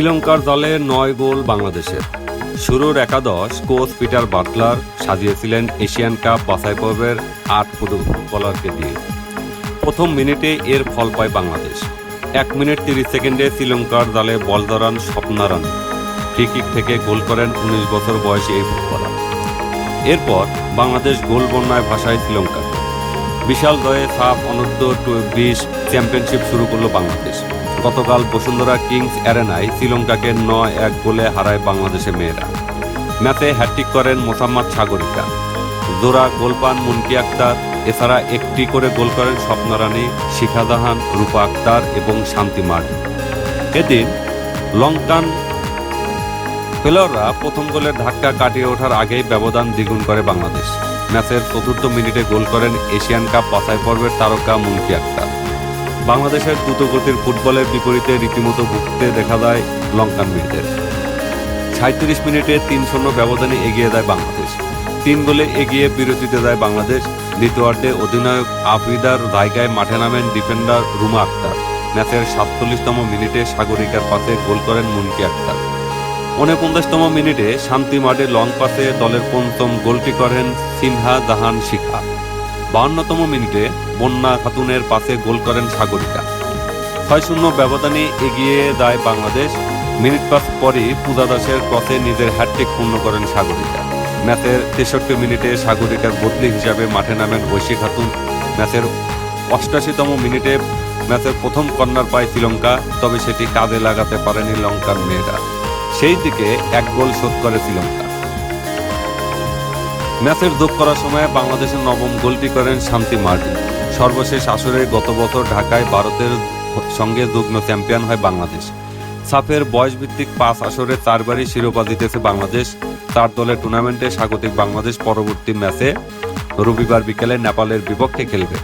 শ্রীলঙ্কার দলে নয় গোল বাংলাদেশের। শুরুর একাদশ কোচ পিটার বাটলার সাজিয়েছিলেন এশিয়ান কাপ বাছাই পর্বের আট ফুটবলারকে দিয়ে। প্রথম মিনিটে এর ফল পায় বাংলাদেশ। এক মিনিট তিরিশ সেকেন্ডে শ্রীলঙ্কার দলে বল ধরান স্বপ্নারান ফ্রি কিক থেকে গোল করেন উনিশ বছর বয়সী এই ফুটবলার। এরপর বাংলাদেশ গোল বন্যায় ভাসায় শ্রীলঙ্কা বিশাল দয়ে সাফ অনূর্ধ্ব বিশ চ্যাম্পিয়নশিপ শুরু করল বাংলাদেশ। গতকাল বসুন্ধরা কিংস অ্যারেনায় শ্রীলঙ্কাকে নয় এক গোলে হারায় বাংলাদেশের মেয়েরা। ম্যাচে হ্যাট্রিক করেন মোসাম্মদ সাগরিকা। জোড়া গোল পান মুনকি আক্তার। এছাড়া একটি করে গোল করেন স্বপ্নরানী শিখা জাহান, রূপা আক্তার এবং শান্তি মার্ড এদিন লঙ্কান পেলররা প্রথম গোলের ধাক্কা কাটিয়ে ওঠার আগেই ব্যবধান দ্বিগুণ করে বাংলাদেশ। ম্যাচের চতুর্থ মিনিটে গোল করেন এশিয়ান কাপ বাছাই পর্বের তারকা মুনকি আক্তার। বাংলাদেশের দ্রুতগতির ফুটবলের বিপরীতে রীতিমতো ভুগতে দেখা যায় লঙ্কান বীরদের সাঁত্রিশ মিনিটে তিন শূন্য ব্যবধানে এগিয়ে দেয় বাংলাদেশ। তিন গোলে এগিয়ে বিরতিতে দেয় বাংলাদেশ। দ্বিতীয়ার্ধে অধিনায়ক আফিদার জায়গায় মাঠে নামেন ডিফেন্ডার রুমা আক্তার। ম্যাচের সাতচল্লিশতম মিনিটে সাগরিকার পাশে গোল করেন মুনকি আক্তার। উনপঞ্চাশতম মিনিটে শান্তি মাঠে লং পাসে দলের পঞ্চম গোলটি করেন সিনহা জাহান শিখা। বাহান্নতম মিনিটে বন্যা খাতুনের পাশে গোল করেন সাগরিকা। ছয় শূন্য ব্যবধানে এগিয়ে দেয় বাংলাদেশ। মিনিট পাস পরই পূজা দাসের ক্রসে নিজের হ্যাটট্রিক পূর্ণ করেন সাগরিকা। ম্যাচের তেষট্টি মিনিটে সাগরিকার বদলি হিসাবে মাঠে নামেন ঐশী খাতুন। ম্যাচের অষ্টাশিতম মিনিটে ম্যাচের প্রথম কর্নার পায় শ্রীলঙ্কা, তবে সেটি কাজে লাগাতে পারেনি লঙ্কার মেয়েরা। সেই দিকে এক গোল শোধ করে শ্রীলঙ্কা। ম্যাচের যোগ করার সময় বাংলাদেশের নবম গোলটি করেন শান্তি মার্টিন। সর্বশেষ আসরে গত বছর ঢাকায় ভারতের সঙ্গে যুগ্ম চ্যাম্পিয়ন হয় বাংলাদেশ। সাফের বয়সভিত্তিক পাঁচ আসরে চারবারই শিরোপা জিতেছে বাংলাদেশ। চার দলের টুর্নামেন্টে স্বাগতিক বাংলাদেশ পরবর্তী ম্যাচে রবিবার বিকেলে নেপালের বিপক্ষে খেলবে।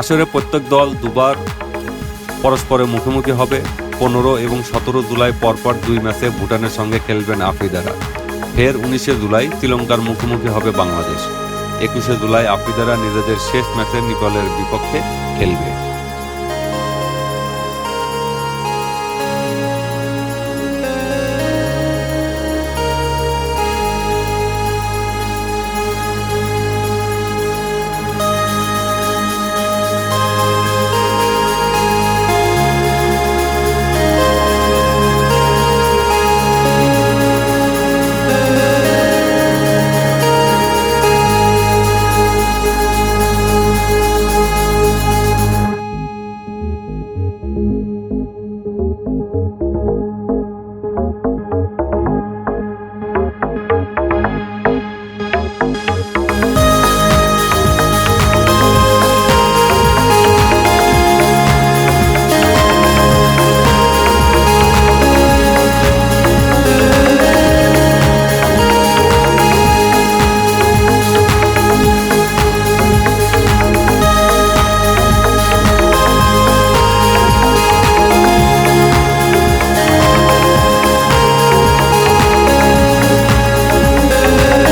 আসরে প্রত্যেক দল দুবার পরস্পরের মুখোমুখি হবে। পনেরো এবং সতেরো জুলাই পরপর দুই ম্যাচে ভুটানের সঙ্গে খেলবেন আফ্রিদারা। ফের উনিশে জুলাই শ্রীলঙ্কার মুখোমুখি হবে বাংলাদেশ। একুশে জুলাই আফ্রিদারা নিজেদের শেষ ম্যাচে নেপালের বিপক্ষে খেলবে।